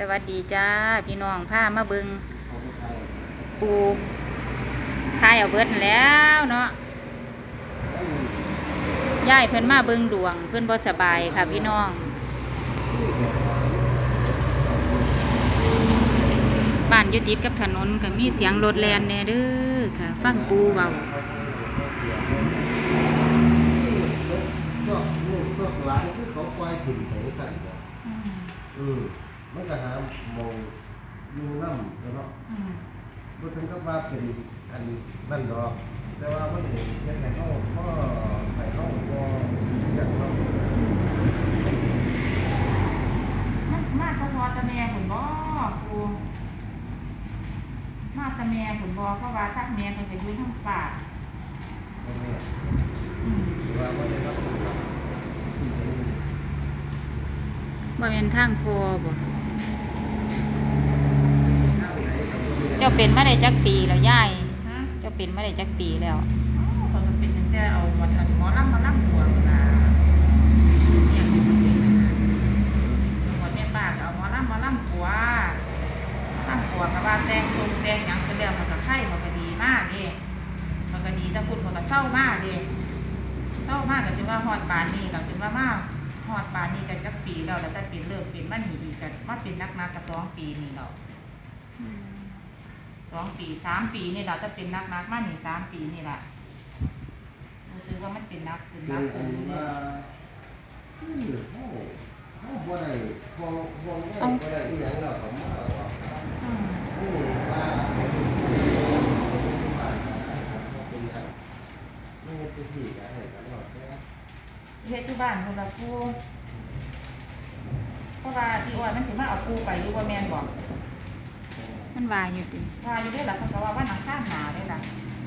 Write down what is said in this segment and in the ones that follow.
สวัสดีจ้า พี่น้องพามาเบิงปูทายเอาเบิดนั่นแหล้วเนาะย่ายเพิ่นมาเบิงดวง เพิ่นบ่สบายค่ะพี่น้อง บ้านอยู่ติดกับถนนก็มีเสียงรถแล่นแหน่เด้อค่ะ ฟังปูเว้าชอบลูกชอบหลานคือเขาควายถิ่นไถสั่นบ่อืม มันก็หามองอยู่น้ำเนาะบ่ถึงกับว่าเป็นอันนั่นดอก แต่ว่ามันเห็นเฮ็ดให้เฮาพ่อให้เฮาบ่อยากเนาะมามาตะพอตะแม่ผมบ่ครูมาตะแม่ผมบ่เพราะว่าทักแม่เพิ่นก็อยู่ทางป่านั่นแหละอืมหรือว่าบ่ได้รับผลกระทบที่เป็น บ่แม่นทางพอบ่ ทางไหนก็บ่มี เจ้าเป็นมาได้จักปีแล้วย่าย ฮะเจ้าเป็นมาได้จักปีแล้วอ๋อเพิ่นก็เป็นตั้งแต่เอามาทันหมอลำมาลำตัวพุ่นน่ะเนี่ยมันเป็นนะจังหวัดแม่ป้าก็เอาหมอลำมาลำตัวลำตัวก็ว่าแต่งทรงแต่งหยังไปแล้วมันก็ไข่มันก็ดีมากเด้มันก็ดีแต่คุณมันก็เศร้ามากเด้เศร้ามากก็จนว่าฮอดปานนี้ก็จนว่ามาฮอดปานนี้กันจักปีแล้วแล้วแต่เป็นเลิกเป็นมันหนีอีกกันมาเป็นนักนักๆกับสองปีนี่เรา สองปีสามปีนี่เราจะเป็นนักนักๆมาหนีสามปีนี่แหละรู้สึกว่ามันเป็นนักเป็นเป็นันกอัเป็นนว่าคือเฮาเฮาบ่ได้ห่วงห่วงใยบ่ได้อีหยังแล้วก็มาว่าอืมนี่ว่าเป็นเป็นบ้านเขาเป็นหยังนี่เป็นที่ก็ให้กันหมดแค่เฮ็ดที่บ้านคนละผู้เพราะว่าที่อ้อยมันสิมาเอาปูไปอยู่ว่าแม่นบอก มันว่าอยู่ติว่าอยู่ได้ล่ะเขาก็ว่าว่าหนังข้างหาได้ล่ะ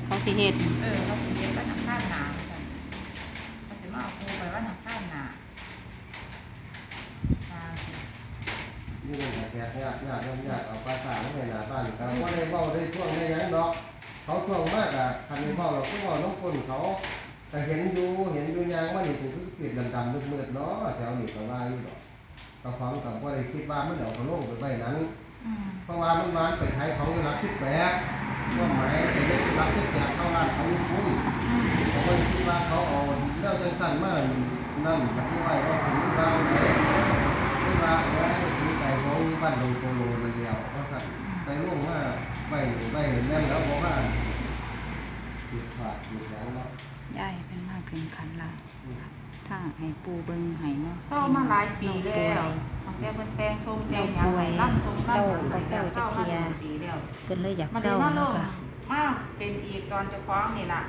เขาสิเฮ็ดเออเขาสิเฮ็ดว่าหนังข้างหนากันเขาสิมาเอาปูไปว่าหนังข้างหนาอ่านี่เป็นแขกญาติญาติญาติเอาภาษาไม่ให้หน้าบ้านก็บ่ได้เว้าได้ช่วงได้หยังดอกเขาช่วงมากอะคันนี้เว้าเราก็เว้าน้องคนเขาก็เห็นอยู่เห็นอยู่ยางว่านี่คือคือปิดดำๆมืดๆเนาะแถวนี้ก็ว่าอยู่ดอกก็ฟังก็บ่ได้คิดว่ามันเดี๋ยวเขาลงไปไว้นั้นอืม เพราะว่ามันวานไปขายของอยู่หลักสิบแปดก็หมายไปเล็กหลักสิบแปดเข้าร้านเขาอยู่พุ่นผมก็คิดว่าเขาเอาเรื่องจังสั้นมานั่นปฏิไว้ว่าผมวางไหนไม่ว่าเอาไว้ที่ไก่ของบ้านดงโตโลนั่นเดียวเพราะสั่นใส่ลงมาไว้ไว้แน่นแล้วบอกว่าสุดขาดสุดแล้วเนาะย่ายเพิ่นมาขึ้นคันละถ้าให้ปูเบิงให้เนาะเศร้ามาหลายปีแล้ว ตั้งแต่เพิ่นแต่งทรงแต่งหยังให้ร่ำทรงร่ำทรงเศร้ามาหลายปีแล้วเพิ่นเลยอยากมันเศได้ร้ามาลเนาะงค่ะ มาเป็นอีกตอนเจ้าของนี่ล่ะ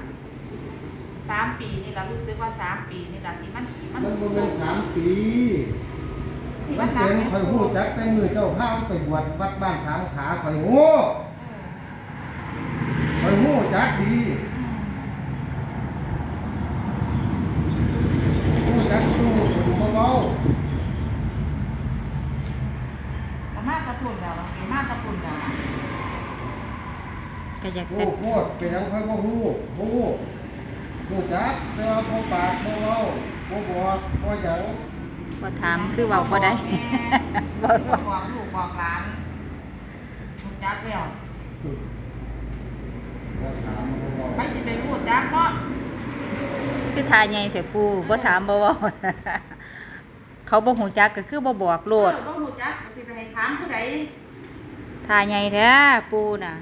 สามปีนี่ล่ะรู้สึกว่าสามปีนี่ล่ะที่มันมันบ่เป็นสามปีที่มัมันนเป็นนำข่อยหู้จักแต่มือเจ้าพาไปบวชวัดบ้านสามขาข่อยหู้ข่อยหู้จักดีหู้จักสู้คนเบา แต่มากกระปุ่นแล้วมัน เป็นมากกระปุ่นแล้วก็อยากๆเสร็หู้จโคตรเป็นหยังข่อยบ่หู้หู้หู้จักแต่ว่าบ่ปากบ่เว้าบ่บอกบ่หยังบ่ถามคือเว้าบ่ได้บอกบอกลูกบอกหลานรู้จักแล้วบ่ถามบ่เว้าไม่สิไปรู้จักเนาะคือทาใหญ่แท้ปูบ่ถามบ่เว้าเขาบ่ฮู้จักก็คือบ่บอกโลดเออบ่รู้จักสิไปให้ถามผู้ใด ทาใหญ่แท้ปูน่ะ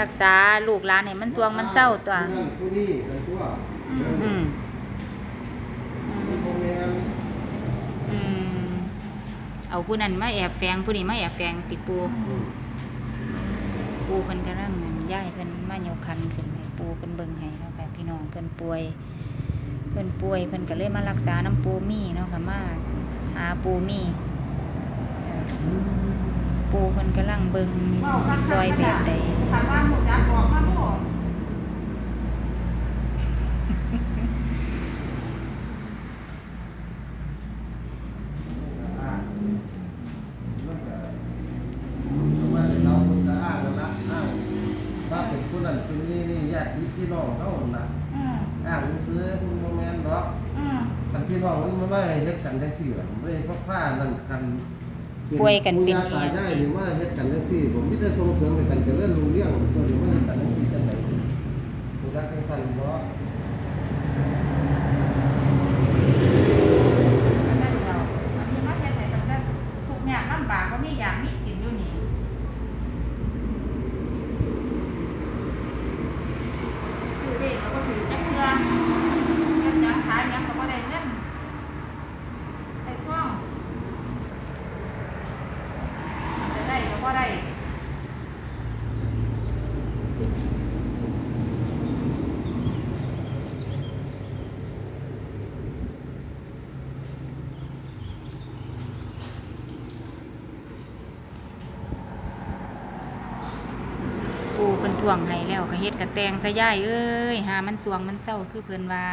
รักษาลูกหลานให้มันสวงมันเศร้าตัวผู้นั้นผู้นี้ใส่ตัวอืมมันบ่แม่นอืมเอาผู้นั้นมาแอบแฝงผู้นี้มาแอบแฝงติปูอืมปูเพิ่นกำลังงานย้ายเพิ่นมายกคันขึ้นให้ปูเพิ่นเบิ่งให้เนาะค่ะพี่น้องเพิ่นป่วย เพิ่นป่วยเพิ่นก็เลยมารักษาน้ำปูมี่เนาะค่ะมาหาปูมี่เอ่อ ปูเพิ่นกำลังเบิ่งสิซอยแบบใดถามว่ารู้จักบอกมาลูกอ่ามันก็ประมาณนี้เราคนก็อ้างกันละอ้างว่าเป็นผู้นั้นเป็นนี่นี่ญาติพี่น้องเฮานั่นน่ะอืมอ้างซื้อมันบ่แม่นดอกอืมคันพี่น้องมันบ่มาให้เฮ็ดกันจังซี่ล่ะบ่ได้พกผ้านั่นคัน ป่วยกันเป็นปู่อีย่ายได้หรือว่าเฮ็ดกันจังซี่ ผมมีแต่ส่งเสริมให้กันเจริญรุ่งเรื่องตัวหรือว่าเฮ็ดกันจังซี่จังได๋ผู้รักจังซั่นบ่อันนั้นเราอันนี้มาเฮ็ดให้ตั้งแต่ทุกอย่างลำบากก็มีอย่างมีกินอยู่นี่ซื้อเลขก็บ่ถือจักเทื่อเงินหยังขายหยังก็บ่ได้เงินได้ฟ้องจะได้ก็บ่ได้ ปูเพิ่น ทวงให้แล้วก็เฮ็ดกระแตงซะย่ายเอ้ยหามันสวงมันเศร้าคือเพิ่นว่า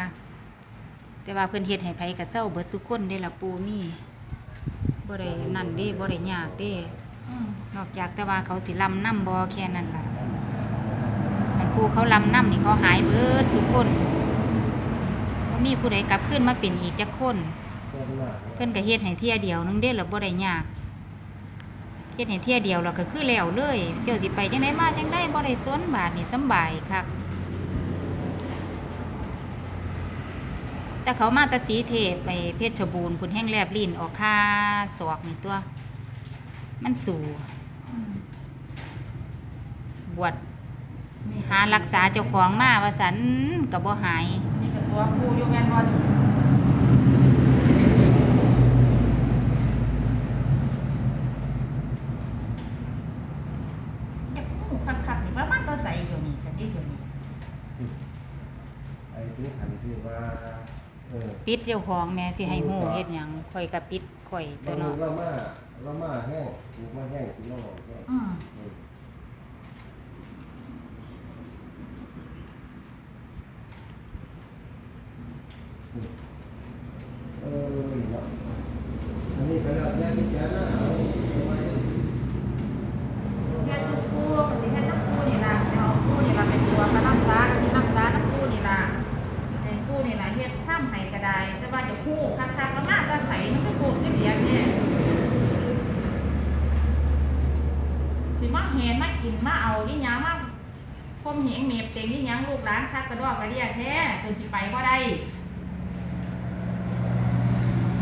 แต่ว่าเพิ่นเฮ็ดให้ไผก็เศร้าเบิดสุคนเด้ล่ะปูมีบ่ได้นั่นเด้บ่ได้ยากเด้อนอกจากแต่ว่าเขาสิลำน้ำบ่แค่นั้นล่ะคันปูเขาลำน้ำนี่เขาหายเบิดสุคนบ่มีผู้ใดกลับขึ้นมาเป็นอีกจักคนส่วนเพิ่นก็เฮ็ดให้เที่ยเดียวนึงเด้ล่ะบ่ได้ยาก ฮ็ดให้เที่ยเดียวแล้วก็คือแล้วเลย เจ้าสิไปจังไดมาจังไดบ่ได้สนบาทนี่สบายคักแต่เขามาตะสีเทพไปเพชรบูรณ์พุ่นแห้งแลบลิ้นออกค่าศอกนี่ตัว มันสู่อืมบวชหารักษาเจ้าของมาว่าสันก็บ่หาย นี่ก็ตัวกูอยู่แม่นบ่นี่อยากกูคักๆนี่ว่ามันก็ใส่อยู่นี่สติอยู่นี่ ไอ้ที่หันที่ว่า เออปิดเจ้าของแม่สิให้ฮู้เฮ็ดหยังข่อยก็ปิดข่อยตัวเนาะเรามาเรามาแห้งถูกมาแห้งกินน้องแห้งอืมเออเออเนาะอันนี้ก็แล้วแต่ที่แกนะเอาเอาไว้ แค่ตัวกูก็สิเฮ็ดน้ำกูนี่ล่ะเอากูนี่ล่ะเป็นตัวกำลังซาที่น้ำซาน้ำกูนี่ล่ะไอ้กูนี่ล่ะเฮ็ดท่ามให้ก็ได้ แต่ว่าจะคู่คักๆก็มาแต่ใส่มันก็โกดก็เดียกเนี่ยสิมาเห็นมากินมาเอาอีหยังมาคมเห งเมบเต็งอีหยังลูกหลานคักกระดอกกระเดียแท้จนสิไปบ่ได้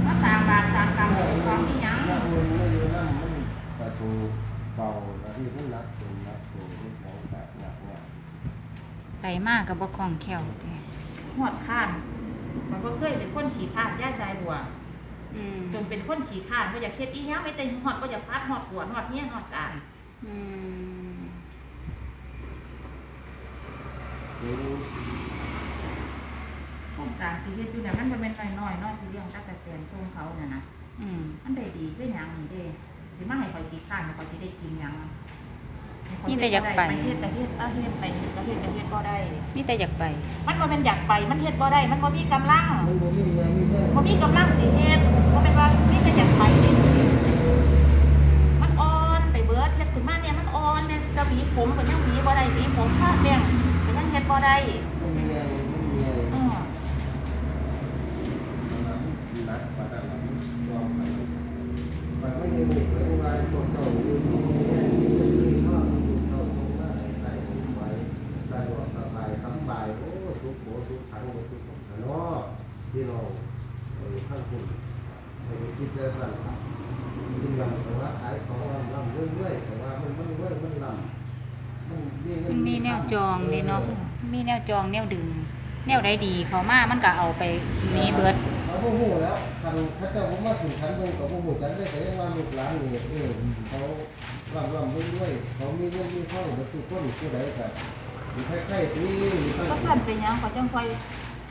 มาสร้างบาปสร้างกรรมให้เป็นของอีหยังน้ำมันไม่อยู่น้ำมันประตูเบาแล้วที่มันนักเป็นนักตัวที่ของแบบหนักเนี่ยไปมากก็บ่คล่องแคล่วแต่หอดข้านมันก็เคยเป็นคนขี่ข้านย่าชายบัวอืมจนเป็นคนขี่ข้านก็อยากเฮ็ดอีหยังไม่แต่หอดก็อยากพัดหอดหัวหอดเนี้ยหอดจานอืม คือโครงการสิเฮ็ดอยู่เนี่ยมันบ่แม่นน้อยๆเนาะที่เลี้ยงตักแต่แตนทรงเขาเนี่ยนะอืมมันได้ดีคือหยังนี่เด้สิมาให้ข่อยขี่ข้านให้ข่อยสิได้กินหยังให้ข้นี่แต่อยากไปไปเฮ็ดแต่เฮ็ดเอาเฮ็ดไปก็เฮ็ดแต่เฮ็ดบ่ได้ นี่แต่อยากไป มันบ่แม่นอยากไป มันเฮ็ดบ่ได้ มันบ่มีกำลังมันบ่มีงานมีเงินบ่มีกำลังสิเฮ็ดบ่แม่นว่ามีแต่อยากไปเด้มันอ่อนไปเบิดเฮ็ดขึ้นมาเนี่ยมันอ่อนเนี่ยจะหวีผมก็ยังหวีบ่ได้หวีผมทาแป้งก็ยัง เฮ็ดบ่ได้มันมีอะไรมันมีอะไรอือนักประดับยอมไปมันไม่ยืนเรื่องรายคนเก่าอยู่ที่นี่แค่นี้มันมีข้อมูลเข้าตรงหน้าใส่ไว้สะดวกสบายสบายโอ้ทุกโหทุกครั้งทุกครั้งเนาะพี่น้องเออข้างคุณไอ้ที่เจอสั่นจริงๆแต่ว่าขายของลำลำเรื่อยๆแต่ว่ามันมันเรื่อยมันลำมันมีเงิมันมีแนวจองเด้เนาะ มีแนวจองแนวดึง แนวใดดีเขามามันก็เอาไปหนี้เบิดเขาโมโหแล้วคันเขาเจ้าผมมาถึงชั้นเบิ่งเขาโมโหจันได้แต่ยังว่าลูกหลานนี่เออเขาลำลำด้วยด้วยเขามีเงินมีทองมาทุกคนผู้ใดกับมีใครๆที่มีตั้งก็สั่นเป็นหยังเขาจังค่อย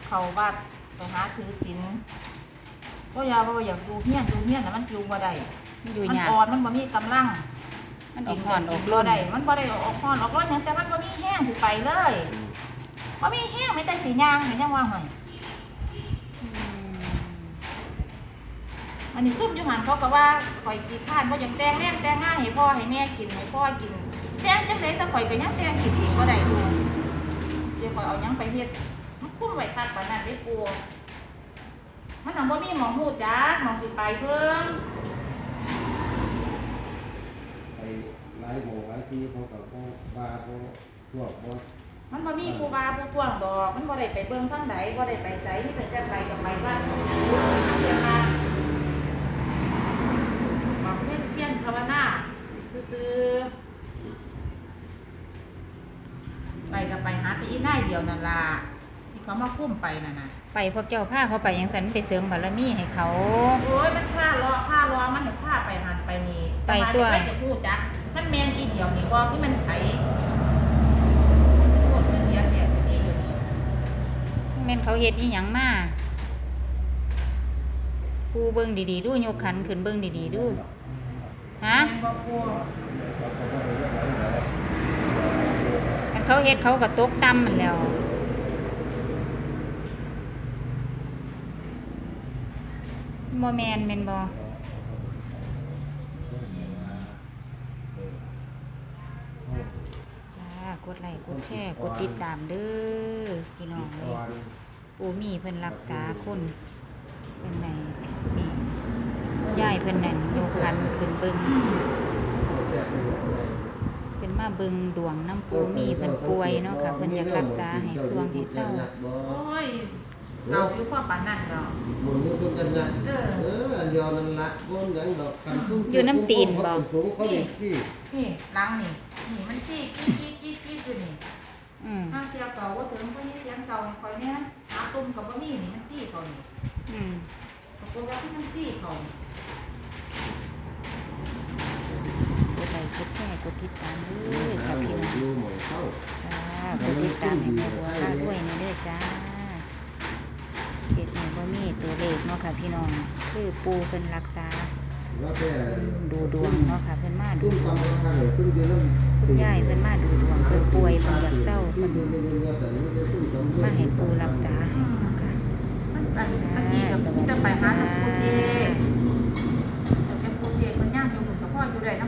เข้าวัดไปหาถือศีลก็อย่าว่าอยากอยู่เฮียนอยู่เฮียนน่ะมันอยู่บ่ได้มันอยู่มันยากอ่อนมันบ่มีกำลังมันออกห่อนออกบ่ร่นได้มันบ่ได้ออกฮ้อนออกร้อนหยังแต่มันบ่มีแห้งสิไปเลย บ่มีแห้งมีแต่สิย่างนี่ยังว่าห่วยอืมอันนี้ซุ่มอยู่หันเขาก็ว่าข่อยขี้ข้านบ่อยากแต่งแม่แต่งง่ายให้พ่อให้แม่กินให้พ่อกินแต่งจังได๋แต่ข่อยก็ยังแต่งกินอีกบ่ได้ดูเดี๋ยวข่อยเอาหยังไปเฮ็ดมันคุ้มไว้คักปานนั้นเด้ปูมันน่ะบ่มีหมองฮู้จักหมองสิไปเพิ่งลายโมงหลายทีเขาก็บ่ว่าบ่พวกบ่ มันบ่มีผู้ว่าผู้ท่วงดอก มันบ่ได้ไปเบิ่งทางใดบ่ได้ไปไสมีแต่จะไปกับไปว่าเดี๋ยวมาบอกเพี้ยนเพี้ยนภาวนาซื่อๆไปกับไปหาแตีอีน่ายเดียวนั่นล่ะที่เขามาคุ้มไปนั่นน่ะไปพวกเจ้าผ้าเขาไปยังสันไปเสริมบารมีให้เขา โอ้ยมันผ้าล้อผ้าล้อมันให้ผ้าไปหันไปนี่ไปตัวไม่จะพูดจักมันแมนอีเดียวนี่บอกที่มันไถพูดเรื่องเดียวเนี่ยที่อยู่นี่ แม่นเขาเฮ็ดอีหยังมาปูเบิ่งดีๆดูยกขันขึ้นเบิ่งดีๆดูฮะแม่นบ่กลัวเขาก็บ่ได้เรียกอะไรหรอกอันเขาเฮ็ดเขาก็ตกต่ำมันแหล้วบ่แม่นแม่นบ่จ้ากดไลค์กดแชร์ กดติดตามเด้อพี่น้องเอ้ย ปูมีเพิ่นรักษาคนเพิ่นไหนนี่ยายเพิ่นนั่นโยกขันขึ้นเบิงแซ่บไปหมดเลยเพิ่นมาเบิงดวงน้ำปูมีเพิ่นป่วยเนาะค่ะเพิ่นอยากรักษาให้สวงให้เศร้าโอ้ยเก่าอยู่ความปานนั้นดอกบุญนี่ตุ้กันยันเออเอออันเดียวนั่นละบ่หยังดอกกันตุ้อยู่น้ำตีนบ่สูงเขาดิพี่นี่ล้างนี่นี่มันซี่กี้กี้กี้กี้อยู่นี่ อืมถ้าเสียเก่าว่าถึงคนนี้เสียงเก่าคอยเนี้ยหาตุ่มกับบ่มีนี่มันซี่เขานี่อืมปรากฏว่าที่มันซี่เขานี่กดไลค์กดแชร์กดติดตามเด้อค่ะพี่น้องอยู่หมองเข้า จ้ากดติดตามให้แม่บัวพาด้วยนี่เด้อจ้าเขตนี้บ่มีตัวเลขเนาะค่ะพี่น้อง คือปูเพิ่นรักษาแล้วแต่ ดูดวงเนาะค่ะเพิ่นมาดูดวงคุณยายเพิ่นมาดูดวงเพิ่นป่วยเพิ่นอยากเศร้าเพิ่นมาให้ปูรักษาให้เนาะค่ะอันนี้กับจะไปหาตะปูเทตะปูเทมันย่างอยู่กับพ่ออยู่ได้